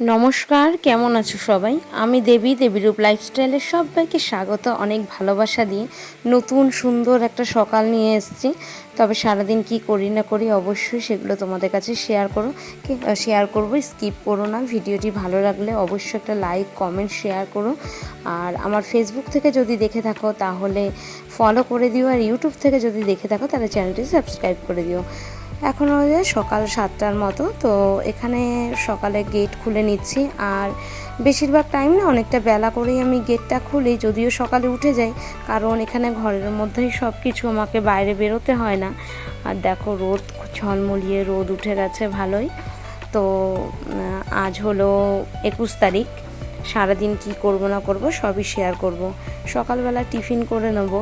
নমস্কার, কেমন আছো সবাই? আমি দেবী দেবীরূপ লাইফস্টাইলের সবাইকে স্বাগত, অনেক ভালোবাসা দিয়ে নতুন, সুন্দর একটা সকাল নিয়ে এসেছি। তবে সারাদিন কি করি না করি অবশ্যই সেগুলো তোমাদের কাছে শেয়ার করো শেয়ার করব স্কিপ করো না। ভিডিওটি ভালো লাগলে অবশ্যই একটা লাইক কমেন্ট শেয়ার করো। আর আমার ফেসবুক থেকে যদি দেখে থাকো, তাহলে ফলো করে দিও। আর ইউটিউব থেকে যদি দেখে থাকো, তাহলে চ্যানেলটি সাবস্ক্রাইব করে দিও। এখন হয়ে সকাল সাতটার মতো, তো এখানে সকালে গেট খুলে নিচ্ছি। আর বেশিরভাগ টাইম না অনেকটা বেলা করেই আমি গেটটা খুলি, যদিও সকালে উঠে যাই, কারণ এখানে ঘরের মধ্যেই সব কিছু আমাকে বাইরে বেরোতে হয় না। আর দেখো রোদ ঝলমলিয়ে রোদ উঠে গেছে ভালোই। তো আজ হলো একুশ তারিখ। সারাদিন কি করব না করব সবই শেয়ার করব। সকালবেলা টিফিন করে নেব।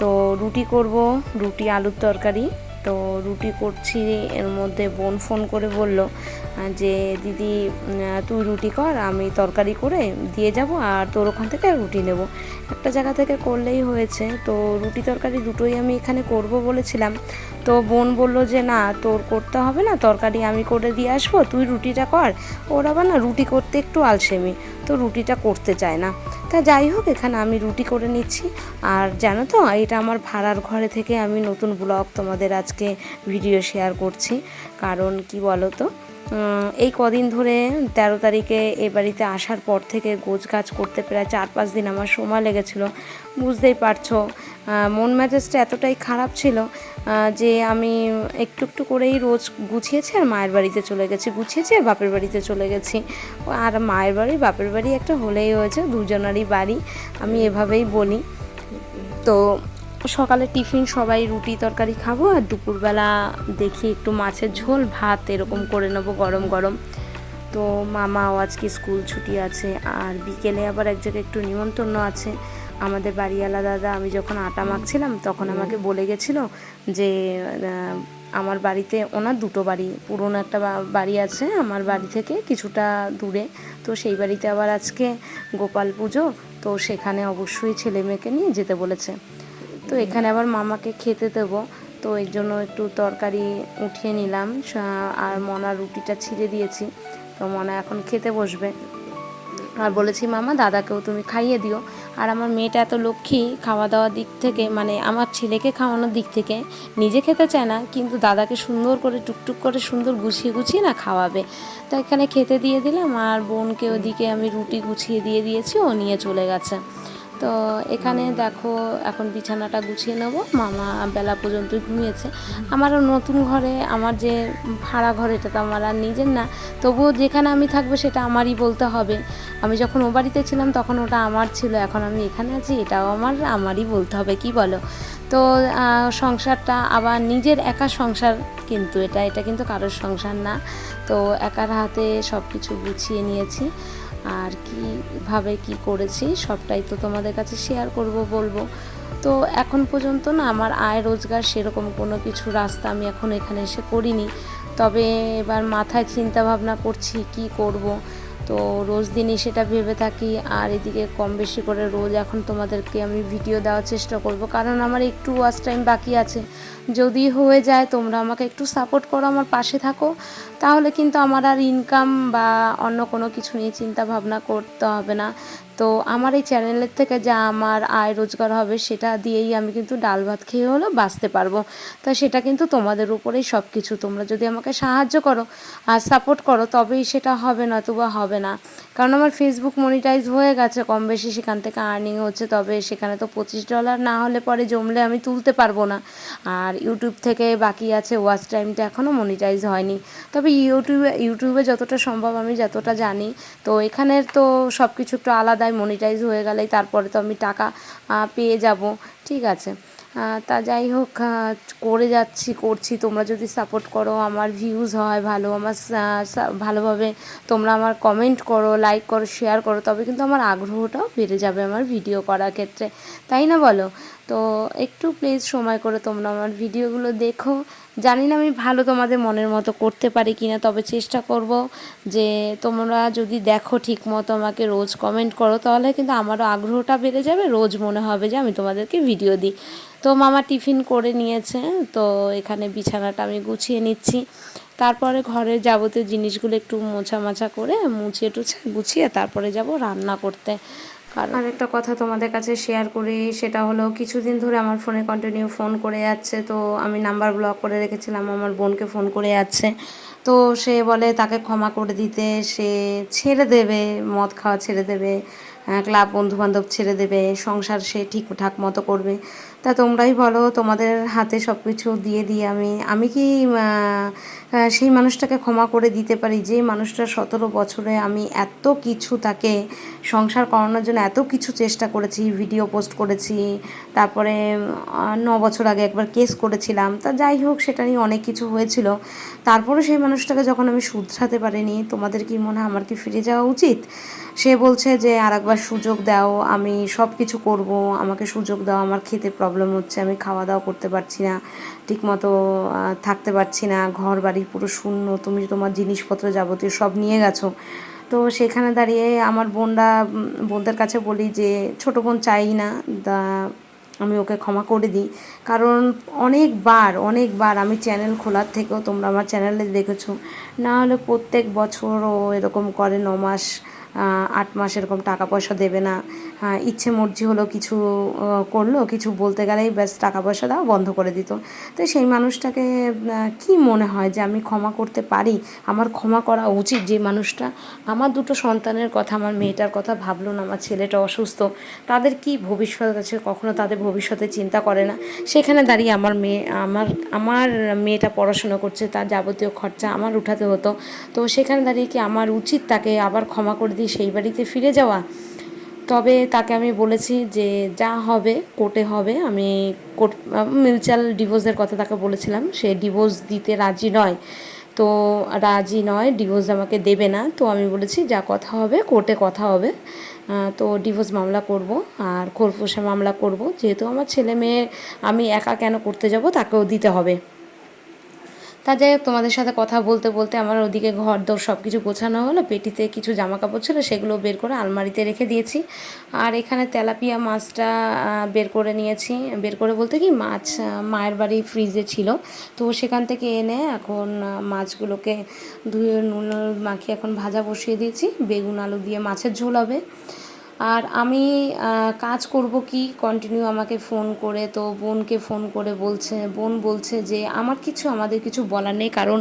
তো রুটি করব, রুটি, আলুর তরকারি। তো রুটি করছি, এর মধ্যে বোন ফোন করে বলল যে দিদি তুই রুটি কর, আমি তরকারি করে দিয়ে যাব আর তোর ওখান থেকে রুটি নেব। একটা জায়গা থেকে করলেই হয়েছে। তো রুটি তরকারি দুটোই আমি এখানে করব বলেছিলাম। তো বোন বলল যে, না, তোর করতে হবে না, তরকারি আমি করে দিয়ে আসব, তুই রুটিটা কর। ওর আবার না রুটি করতে একটু আলসেমি। তো রুটিটা করতে চায় না। তা যাই হোক, এখানে আমি রুটি করে নিচ্ছি। আর জানো তো, এটা আমার ভাড়ার ঘরে থেকে আমি নতুন ব্লগ তোমাদের আজকে ভিডিও শেয়ার করছি। কারণ কি বলো তো এই কদিন ধরে তেরো তারিখে এ বাড়িতে আসার পর থেকে গোছ গাছ করতে প্রায় চার পাঁচ দিন আমার সময় লেগেছিল। বুঝতেই পারছ মন মেজাজটা এতটাই খারাপ ছিল যে আমি একটু একটু করেই রোজ গুছিয়েছি আর মায়ের বাড়িতে চলে গেছি, গুছিয়েছি আর বাপের বাড়িতে চলে গেছি। আর মায়ের বাড়ি, বাপের বাড়ি একটা হলেই হয়েছে, দুজনারই বাড়ি, আমি এভাবেই বলি। তো সকালে টিফিন সবাই রুটি তরকারি খাব আর দুপুরবেলা দেখি একটু মাছের ঝোল, ভাত এরকম করে নেব গরম গরম। তো মামাও আজকে স্কুল ছুটি আছে আর বিকেলে আবার এক জায়গায় একটু নিমন্ত্রণ আছে। আমাদের বাড়িওয়ালা দাদা, আমি যখন আটা মাখছিলাম তখন আমাকে বলে গেছিল যে আমার বাড়িতে ওনার দুটো বাড়ি, পুরনো একটা বাড়ি আছে আমার বাড়ি থেকে কিছুটা দূরে। তো সেই বাড়িতে আবার আজকে গোপাল পুজো, তো সেখানে অবশ্যই ছেলে মেয়েকে নিয়ে যেতে বলেছে। তো এখানে আবার মামাকে খেতে দেবো। তো এর জন্য একটু তরকারি উঠিয়ে নিলাম। আর মনা রুটিটা ছিঁড়ে দিয়েছি। তো মনা এখন খেতে বসবে। আর বলেছি, মামা, দাদাকেও তুমি খাইয়ে দিও। আর আমার মেয়েটা এত লক্ষ্মী খাওয়া দাওয়ার দিক থেকে মানে আমার ছেলেকে খাওয়ানোর দিক থেকে নিজে খেতে চায় না, কিন্তু দাদাকে সুন্দর করে, টুকটুক করে সুন্দর গুছিয়ে গুছিয়ে না খাওয়াবে। তো এখানে খেতে দিয়ে দিলাম, আর বোনকে ওদিকে আমি রুটি গুছিয়ে দিয়ে দিয়েছি, ও নিয়ে চলে গেছে। তো এখানে দেখো এখন বিছানাটা গুছিয়ে নেব। মামা বেলা পর্যন্তই ঘুমিয়েছে। আমারও নতুন ঘরে, আমার যে ভাড়া ঘর, এটা তো আমার আর নিজের না। তবুও যেখানে আমি থাকব সেটা আমারই বলতে হবে। আমি যখন ও বাড়িতে ছিলাম তখন ওটা আমার ছিল, এখন আমি এখানে আছি, এটাও আমার, আমারই বলতে হবে, কি বলো? তো সংসারটা আবার নিজের একা সংসার কিন্তু এটা এটা কিন্তু কারোর সংসার না। তো একার হাতে সব কিছু গুছিয়ে নিয়েছি। আর কীভাবে কি করেছি সবটাই তো তোমাদের কাছে শেয়ার করব, বলব। তো এখন পর্যন্ত না আমার আয় রোজগার সেরকম কোনো কিছু রাস্তা আমি এখন এখানে এসে করিনি। তবে এবার মাথায় চিন্তা ভাবনা করছি কি করব। তো রোজ দিনই সেটা ভেবে থাকি, আর এদিকে কম বেশি করে রোজ এখন তোমাদেরকে আমি ভিডিও দেওয়ার চেষ্টা করব। কারণ আমার একটু ওয়াচ টাইম বাকি আছে। যদি হয়ে যায় তোমরা আমাকে একটু সাপোর্ট করো, আমার পাশে থাকো। তাহলে কিন্তু আমার আর ইনকাম বা অন্য কোনো কিছু নিয়ে চিন্তা ভাবনা করতে হবে না। তো আমার এই চ্যানেলের থেকে যা আমার আয় রোজগার হবে সেটা দিয়েই আমি কিন্তু ডাল ভাত খেয়ে হলেও বাঁচতে পারব। তা সেটা কিন্তু তোমাদের উপরেই সব কিছু তোমরা যদি আমাকে সাহায্য করো আর সাপোর্ট করো, তবেই সেটা হবে না বা হবে না। কারণ আমার ফেসবুক মনিটাইজ হয়ে গেছে, কম বেশি সেখান থেকে আর্নিং হচ্ছে, তবে সেখানে তো পঁচিশ ডলার না হলে পরে জমলে আমি তুলতে পারব না। আর ইউটিউব থেকে বাকি আছে ওয়াচ টাইমটা এখনও মনিটাইজ হয়নি। তবে ইউটিউবে ইউটিউবে যতটা সম্ভব আমি যতটা জানি। তো এখানের তো সব কিছু একটু আলাদাই মনিটাইজ হয়ে গেলেই তারপরে তো আমি টাকা পেয়ে যাব। ঠিক আছে। তা যাই হোক করে যাচ্ছি, করছি। তোমরা যদি সাপোর্ট করো, আমার ভিউজ হয় ভালো, আমার ভালোভাবে তোমরা আমার কমেন্ট করো লাইক করো শেয়ার করো, তবে কিন্তু আমার আগ্রহটাও বেড়ে যাবে আমার ভিডিও করার ক্ষেত্রে। তাই না বলো? তো একটু প্লিজ সময় করে তোমরা আমার ভিডিওগুলো দেখো। জানি না আমি ভালো তোমাদের মনের মতো করতে পারি কি না তবে চেষ্টা করব যে তোমরা যদি দেখো ঠিক মতো আমাকে রোজ কমেন্ট করো, তাহলে কিন্তু আমারও আগ্রহটা বেড়ে যাবে, রোজ মনে হবে যে আমি তোমাদেরকে ভিডিও দিই। তো মামা টিফিন করে নিয়েছে, তো এখানে বিছানাটা আমি গুছিয়ে নিচ্ছি। তারপরে ঘরের যাবতীয় জিনিসগুলো একটু মোছা মাছা করে মুছিয়ে টুছে গুছিয়ে তারপরে যাব রান্না করতে। কারণ আরেকটা কথা তোমাদের কাছে শেয়ার করি, সেটা হলো কিছুদিন ধরে আমার ফোনে কন্টিনিউ ফোন করে যাচ্ছে, তো আমি নাম্বার ব্লক করে রেখেছিলাম, আমার বোনকে ফোন করে যাচ্ছে। তো সে বলে তাকে ক্ষমা করে দিতে, সে ছেড়ে দেবে, মদ খাওয়া ছেড়ে দেবে ক্লাব বন্ধুবান্ধব ছেড়ে দেবে, সংসার সে ঠিকঠাক মতো করবে। তা তোমরাই বলো, তোমাদের হাতে সব কিছু দিয়ে দিই আমি আমি কি সেই মানুষটাকে ক্ষমা করে দিতে পারি? যে মানুষটা সতেরো বছরে আমি এত কিছু তাকে সংসার করানোর জন্য এত কিছু চেষ্টা করেছি, ভিডিও পোস্ট করেছি, তারপরে ন বছর আগে একবার কেস করেছিলাম, তা যাই হোক, সেটা নিয়ে অনেক কিছু হয়েছিল। তারপরে সেই মানুষটাকে যখন আমি শুধরাতে পারিনি, তোমাদের কি মনে হয় আমার কি ফিরে যাওয়া উচিত? সে বলছে যে আর একবার সুযোগ দাও, আমি সব কিছু করব, আমাকে সুযোগ দাও, আমার খেতে প্রবলেম হচ্ছে, আমি খাওয়া দাওয়া করতে পারছি না, ঠিকমতো থাকতে পারছি না ঘর বাড়ি পুরো শূন্য, তুমি তোমার জিনিসপত্র যাবতীয় সব নিয়ে গেছো। তো সেখানে দাঁড়িয়ে আমার বোনরা বোনদের কাছে বলি যে, ছোটো বোন চাই না দা আমি ওকে ক্ষমা করে দিই। কারণ অনেকবার অনেকবার আমি চ্যানেল খোলার থেকেও তোমরা আমার চ্যানেলে দেখেছ। না হলে প্রত্যেক বছর ও এরকম করে ন মাস আট মাস এরকম টাকা পয়সা দেবে না। ইচ্ছে মর্জি হলো কিছু করল, কিছু বলতে গেলেই ব্যাস টাকা পয়সা দাও বন্ধ করে দিত। তো সেই মানুষটাকে কি মনে হয় যে আমি ক্ষমা করতে পারি? আমার ক্ষমা করা উচিত যে মানুষটা? আমার দুটো সন্তানের কথা, আমার মেয়েটার কথা ভাবলো না, আমার ছেলেটা অসুস্থ। তাদের কি ভবিষ্যৎ আছে? কখনো তাদের ভবিষ্যতে চিন্তা করে না। সেখানে দাঁড়িয়ে আমার মেয়ে, আমার আমার মেয়েটা পড়াশোনা করছে, তার যাবতীয় খরচা আমার উঠাতে হতো। তো সেখানে দাঁড়িয়ে কি আমার উচিত তাকে আবার ক্ষমা করে দিয়ে সেই বাড়িতে ফিরে যাওয়া। তবে তাকে আমি বলেছি যে, যা হবে, কোর্টে হবে। আমি কোর্ট, মিউচুয়াল ডিভোর্সের কথা তাকে বলেছিলাম। সে ডিভোর্স দিতে রাজি নয়। তো রাজি নয়, ডিভোর্স আমাকে দেবে না। তো আমি বলেছি, যা কথা হবে, কোর্টে কথা হবে। তো ডিভোর্স মামলা করব আর খোরফোসা মামলা করব। যেহেতু আমার ছেলে মেয়ে, আমি একা কেন করতে যাব, তাকেও দিতে হবে। তা যাই হোক, তোমাদের সাথে কথা বলতে বলতে আমার ওদিকে ঘর দোর সব কিছু গোছানো হলো, পেটিতে কিছু জামা কাপড় ছিল, সেগুলো বের করে আলমারিতে রেখে দিয়েছি। আর এখানে তেলাপিয়া মাছটা বের করে নিয়েছি। বের করে বলতে কি, মাছ মায়ের বাড়ি ফ্রিজে ছিল। তো সেখান থেকে এনে এখন মাছগুলোকে ধুয়ে নুন, মাখিয়ে এখন ভাজা বসিয়ে দিয়েছি। বেগুন, আলু দিয়ে মাছের ঝোল হবে। আর আমি কাজ করব কি? কন্টিনিউ আমাকে ফোন করে, তো বোনকে ফোন করে বলছে, বোন বলছে যে, আমার কিছু, আমাদের কিছু বলার নেই, কারণ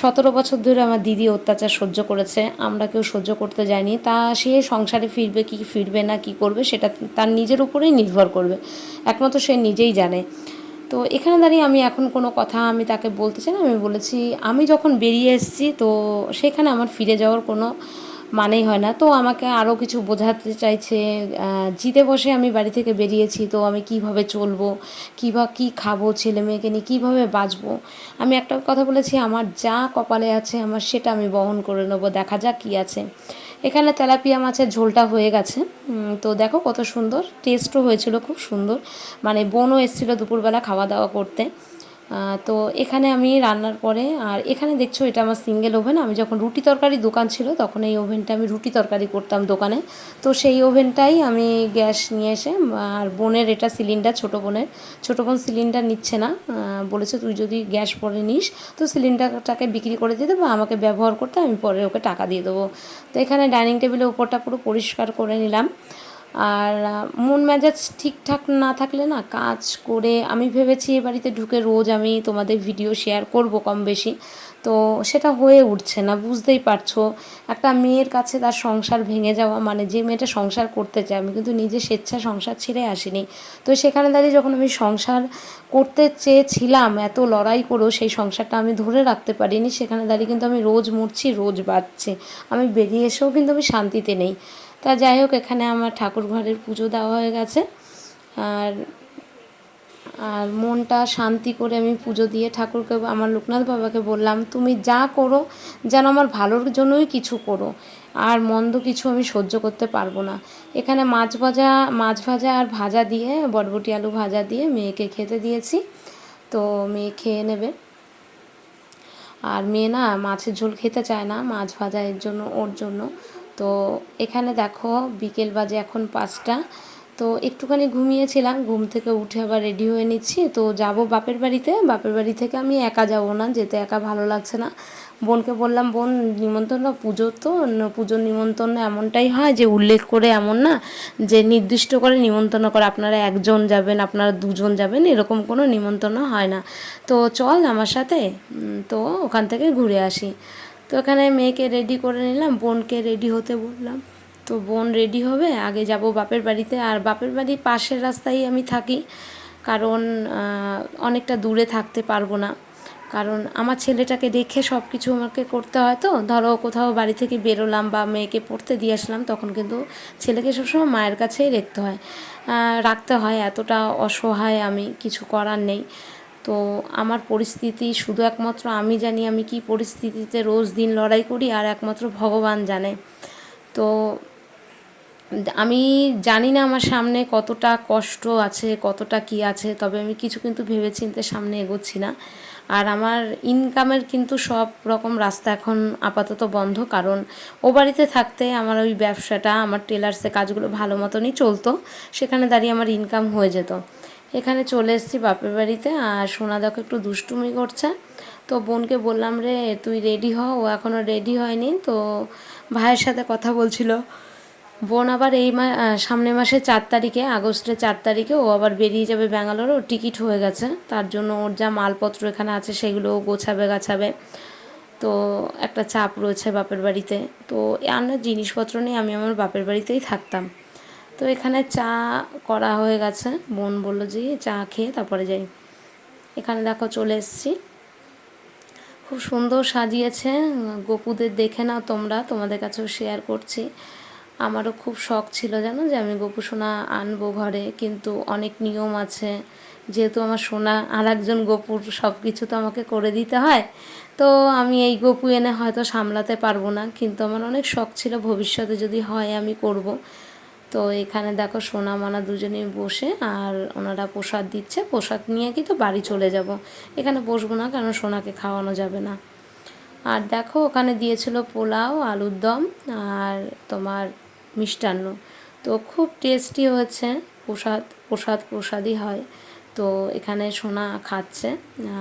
সতেরো বছর ধরে আমার দিদি অত্যাচার সহ্য করেছে, আমরা কেউ সহ্য করতে যাইনি তা সে সংসারে ফিরবে, কি ফিরবে না, কি করবে, সেটা তার নিজের উপরেই নির্ভর করবে। একমাত্র সে নিজেই জানে। তো এখানে দাঁড়িয়ে আমি এখন কোনো কথা আমি তাকে বলতে চাই না, আমি বলেছি, আমি যখন বেরিয়ে এসেছি, তো সেখানে আমার ফিরে যাওয়ার কোনো মানেই হয় না। তো আমাকে আরও কিছু বোঝাতে চাইছে জিতে বসে আমি বাড়ি থেকে বেরিয়েছি, তো আমি কীভাবে চলবো, কীবা কী খাব, ছেলে মেয়েকে নিয়ে কীভাবে বাঁচবো? আমি একটা কথা বলেছি, আমার যা কপালে আছে, আমার সেটা আমি বহন করে নেব, দেখা যাক কী আছে। এখানে তেলাপিয়া মাছের ঝোলটা হয়ে গেছে। তো দেখো কত সুন্দর টেস্টও হয়েছিল খুব সুন্দর। মানে বোনও এসেছিল দুপুরবেলা খাওয়া দাওয়া করতে। তো এখানে আমি রান্নার পরে, আর এখানে দেখছ এটা আমার সিঙ্গেল ওভেন আমি যখন রুটি তরকারি দোকান ছিল, তখন এই ওভেনটা আমি রুটি তরকারি করতাম দোকানে। তো সেই ওভেনটাই আমি গ্যাস নিয়ে এসে, আর বোনের এটা সিলিন্ডার ছোটো বোনের, ছোটো বোন সিলিন্ডার নিচ্ছে না বলেছে তুই যদি গ্যাস পরে নিস, তো সিলিন্ডারটাকে বিক্রি করে দিয়ে দেবো, আমাকে ব্যবহার করতে আমি পরে ওকে টাকা দিয়ে দেবো। তো এখানে ডাইনিং টেবিলের ওপরটা পুরো পরিষ্কার করে নিলাম। আর মন মেজাজ ঠিকঠাক না থাকলে না কাজ করে আমি ভেবেছি এ বাড়িতে ঢুকে রোজ আমি তোমাদের ভিডিও শেয়ার করব কম বেশি। তো সেটা হয়ে উঠছে না, বুঝতেই পারছ। একটা মেয়ের কাছে তার সংসার ভেঙে যাওয়া মানে যে মেয়েটা সংসার করতে চায়, আমি কিন্তু নিজে স্বেচ্ছা সংসার ছেড়ে আসিনি। তো সেখানে দাঁড়িয়ে যখন আমি সংসার করতে চেয়েছিলাম, এত লড়াই করেও সেই সংসারটা আমি ধরে রাখতে পারিনি, সেখানে দাঁড়িয়ে কিন্তু আমি রোজ মরছি, রোজ বাঁচছি। আমি বেরিয়ে এসেও কিন্তু আমি শান্তিতে নেই। তা যাই হোক, এখানে আমার ঠাকুর ঘরের পুজো দেওয়া হয়ে গেছে। আর আর মনটা শান্তি করে আমি পুজো দিয়ে ঠাকুরকে, আমার লোকনাথ বাবাকে বললাম, তুমি যা করো, যেন আমার ভালোর জন্যই কিছু করো। আর মন্দ কিছু আমি সহ্য করতে পারব না। এখানে মাছ ভাজা মাছ ভাজা আর ভাজা দিয়ে, বটবটি আলু ভাজা দিয়ে মেয়েকে খেতে দিয়েছি। তো মেয়ে খেয়ে নেবে। আর মেয়ে না মাছের ঝোল খেতে চায় না, মাছ ভাজা এর জন্য, ওর জন্য। তো এখানে দেখো বিকেল বাজে এখন পাঁচটা। তো একটুখানি ঘুমিয়েছিলাম, ঘুম থেকে উঠে আবার রেডি হয়ে নিচ্ছি। তো যাব বাপের বাড়িতে। বাপের বাড়ি থেকে আমি একা যাব না, যেতে একা ভালো লাগছে না। বোনকে বললাম, বোন, নিমন্ত্রণ পুজো তো। পুজোর নিমন্ত্রণ এমনটাই হয় যে উল্লেখ করে এমন না, যে নির্দিষ্ট করে নিমন্ত্রণ করে আপনারা একজন যাবেন, আপনারা দুজন যাবেন, এরকম কোনো নিমন্ত্রণ হয় না। তো চল আমার সাথে তো ওখান থেকে ঘুরে আসি। তো এখানে মেয়েকে রেডি করে নিলাম, বোনকে রেডি হতে বললাম। তো বোন রেডি হবে, আগে যাব বাপের বাড়িতে। আর বাপের বাড়ির পাশের রাস্তায় আমি থাকি, কারণ অনেকটা দূরে থাকতে পারব না। কারণ আমার ছেলেটাকে রেখে সব কিছু আমাকে করতে হয় তো। ধরো কোথাও বাড়ি থেকে বেরোলাম বা মেয়েকে পড়তে দিয়ে আসলাম, তখন কিন্তু ছেলেকে সবসময় মায়ের কাছেই রাখতে হয়। রাখতে হয়, এতটা অসহায় আমি, কিছু করার নেই। তো আমার পরিস্থিতি শুধু একমাত্র আমি জানি আমি কি পরিস্থিতিতে রোজ দিন লড়াই করি আর একমাত্র ভগবান জানে। তো আমি জানি না আমার সামনে কতটা কষ্ট আছে, কতটা কি আছে, তবে আমি কিছু কিন্তু ভেবেচিন্তে সামনে এগোচ্ছি না। আর আমার ইনকামের কিন্তু সব রকম রাস্তা এখন আপাতত বন্ধ, কারণ ও বাড়িতে থাকতে আমার ওই ব্যবসাটা, আমার টেলার্সে কাজগুলো ভালো মতনই চলতো, সেখানে দাঁড়িয়ে আমার ইনকাম হয়ে যেত। এখানে চলে এসেছি বাপের বাড়িতে আর সোনা দেখো একটু দুষ্টুমি করছে। তো বোনকে বললাম রে তুই রেডি হ। ও এখনও রেডি হয়নি তো ভাইয়ের সাথে কথা বলছিল। বোন আবার এই মা আহ, সামনের মাসে চার তারিখে আগস্টের চার তারিখে ও আবার বেরিয়ে যাবে ব্যাঙ্গালোর। ওর টিকিট হয়ে গেছে তার জন্য ওর যা মালপত্র এখানে আছে সেগুলো গোছাবে গাছাবে। তো একটা চাপ রয়েছে বাপের বাড়িতে। তো আর জিনিসপত্র নিয়ে আমি আমার বাপের বাড়িতেই থাকতাম। তো এখানে চা করা হয়ে গেছে। বোন বলল যে, চা খেয়ে তারপরে যাই। এখানে দেখো চলে এসেছি। খুব সুন্দর সাজিয়েছে। গপুদের দেখে নাও তোমরা, তোমাদের কাছেও শেয়ার করছি। আমারও খুব শখ ছিল জানো যে, আমি গোপু সোনা আনব ঘরে, কিন্তু অনেক নিয়ম আছে। যেহেতু আমার সোনা আর একজন গপুর সব কিছু তো আমাকে করে দিতে হয়। তো আমি এই গপু এনে হয়তো সামলাতে পারব না, কিন্তু আমার অনেক শখ ছিল ভবিষ্যতে যদি হয় আমি করব। তো এখানে দেখো সোনা মানা দুজনেই বসে আর ওনারা প্রসাদ দিচ্ছে। প্রসাদ নিয়ে কি তো বাড়ি চলে যাব। এখানে বসবো না কারণ সোনাকে খাওয়ানো যাবে না। আর দেখো ওখানে দিয়েছিল পোলাও, আলুর দম আর তোমার মিষ্টান্ন। তো খুব টেস্টি হয়েছে। প্রসাদ প্রসাদ প্রসাদই হয়। তো এখানে সোনা খাচ্ছে।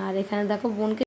আর এখানে দেখো বোনকে